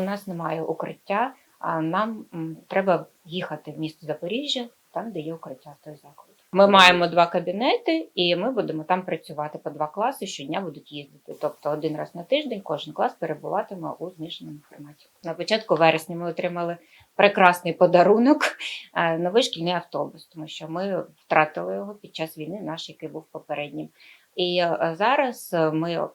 у нас немає укриття, а нам треба їхати в місто Запоріжжя, там, де є укриття той заклад. Ми маємо два кабінети, і ми будемо там працювати по два класи. Щодня будуть їздити. Тобто один раз на тиждень кожен клас перебуватиме у змішаному форматі. На початку вересня ми отримали прекрасний подарунок е, новий шкільний автобус, тому що ми втратили його під час війни, наш, який був попереднім. І е, зараз е, ми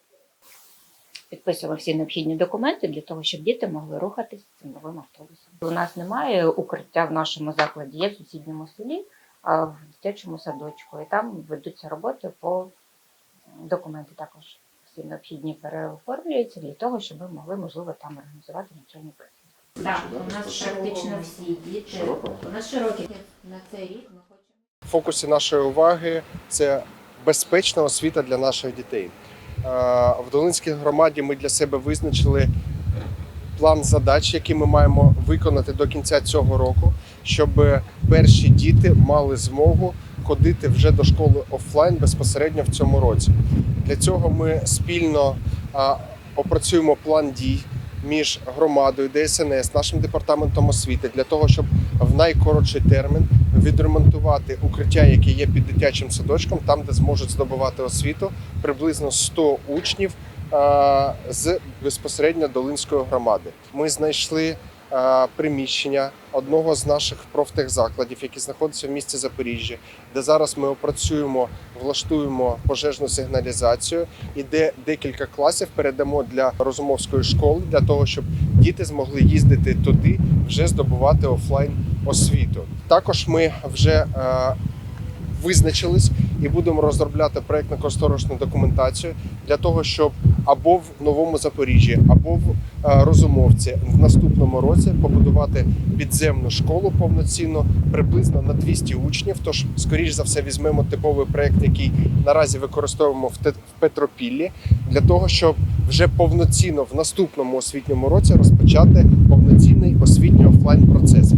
підписуємо всі необхідні документи для того, щоб діти могли рухатися цим новим автобусом. У нас немає укриття в нашому закладі, є в сусідньому селі, а в дитячому садочку. І там ведуться роботи по документи також. Всі необхідні переоформлюються для того, щоб ми могли, можливо, там організувати навчальний процес. Так, у нас практично всі діти. У нас широкі на цей рік ми хочемо. В фокусі нашої уваги це безпечна освіта для наших дітей. Е, В Долинській громаді ми для себе визначили план задач, які ми маємо виконати до кінця цього року, щоб перші діти мали змогу ходити вже до школи офлайн безпосередньо в цьому році. Для цього ми спільно опрацюємо план дій між громадою, ДСНС, нашим департаментом освіти для того, щоб в найкоротший термін відремонтувати укриття, яке є під дитячим садочком, там, де зможуть здобувати освіту приблизно 100 учнів з безпосередньо Долинської громади. Ми знайшли приміщення одного з наших профтехзакладів, який знаходиться в місті Запоріжжя, де зараз ми опрацюємо, влаштуємо пожежну сигналізацію, і де декілька класів передамо для розумовської школи, для того, щоб діти змогли їздити туди, вже здобувати офлайн освіту. Також ми вже е, визначились і будемо розробляти проєктно-кошторисну документацію для того, щоб або в новому Запоріжжі, або в е, Розумовці в наступному році побудувати підземну школу повноцінно приблизно на 200 учнів. Тож, скоріш за все, візьмемо типовий проєкт, який наразі використовуємо в Петропіллі, для того, щоб вже повноцінно в наступному освітньому році розпочати повноцінний освітній офлайн процес.